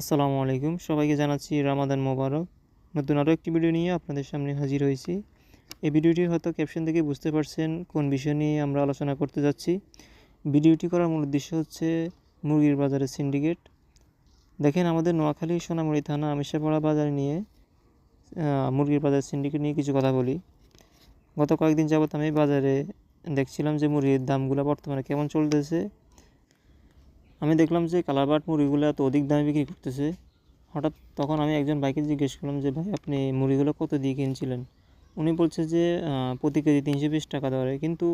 আসসালামু আলাইকুম। সবাইকে জানাচ্ছি রামাদান মোবারক। নতুন আরও একটি ভিডিও নিয়ে আপনাদের সামনে হাজির হয়েছি। এই ভিডিওটির হয়তো ক্যাপশন থেকে বুঝতে পারছেন কোন বিষয় নিয়ে আমরা আলোচনা করতে যাচ্ছি। ভিডিওটি করার মূল উদ্দেশ্য হচ্ছে মুরগির বাজারের সিন্ডিকেট দেখেন আমাদের নোয়াখালী সোনামুড়ি থানা আমিষাপাড়া বাজার নিয়ে মুরগির বাজার সিন্ডিকেট নিয়ে কিছু কথা বলি। গত কয়েকদিন যাবত আমি বাজারে দেখছিলাম যে মুরগির দামগুলো বর্তমানে কেমন চলতেছে। আমি দেখলাম যে কালারবাট মুরগিগুলো এত অধিক দামে বিক্রি করতেছে। হঠাৎ তখন আমি একজন ভাইকে জিজ্ঞেস করলাম যে, ভাই, আপনি মুরগিগুলো কত দিয়ে কিনছিলেন? উনি বলছে যে প্রতি কেজি তিনশো বিশ টাকা ধরে কিন্তু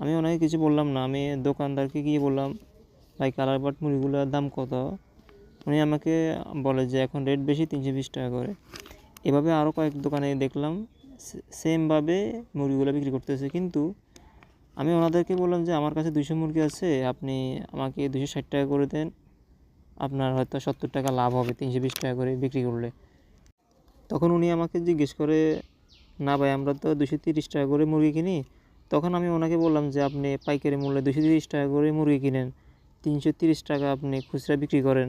আমি ওনাকে কিছু বললাম না। আমি দোকানদারকে গিয়ে বললাম, ভাই কালারবাট মুরগিগুলোর দাম কত? উনি আমাকে বলে যে, এখন রেট বেশি, তিনশো বিশ টাকা করে। এভাবে আরও কয়েক দোকানে দেখলাম সেমভাবে মুরগিগুলো বিক্রি করতেছে। কিন্তু আমি ওনাদেরকে বললাম যে, আমার কাছে দুইশো মুরগি আছে, আপনি আমাকে দুশো ষাট টাকা করে দেন। আপনার হয়তো সত্তর টাকা লাভ হবে, তিনশো বিশ টাকা করে বিক্রি করলে। তখন উনি আমাকে জিজ্ঞেস করে, না ভাই, আমরা তো দুশো তিরিশ টাকা করে মুরগি কিনি। তখন আমি ওনাকে বললাম যে, আপনি পাইকারি মূল্যে দুশো তিরিশ টাকা করে মুরগি কিনেন। তিনশো তিরিশ টাকা আপনি খুচরা বিক্রি করেন।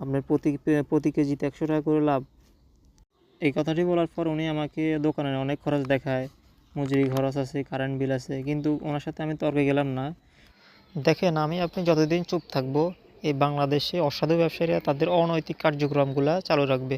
আপনার প্রতি প্রতি কেজিতে একশো টাকা করে লাভ। এই কথাটি বলার পর উনি আমাকে দোকানের অনেক খরচ দেখায়। মজুরি খরচ আছে কারেন্ট বিল আছে, কিন্তু ওনার সাথে আমি তর্কে গেলাম না। দেখেন, আমি আপনি যতদিন চুপ থাকব, এই বাংলাদেশে অসাধু ব্যবসায়ীরা তাদের অনৈতিক কার্যক্রমগুলো চালু রাখবে।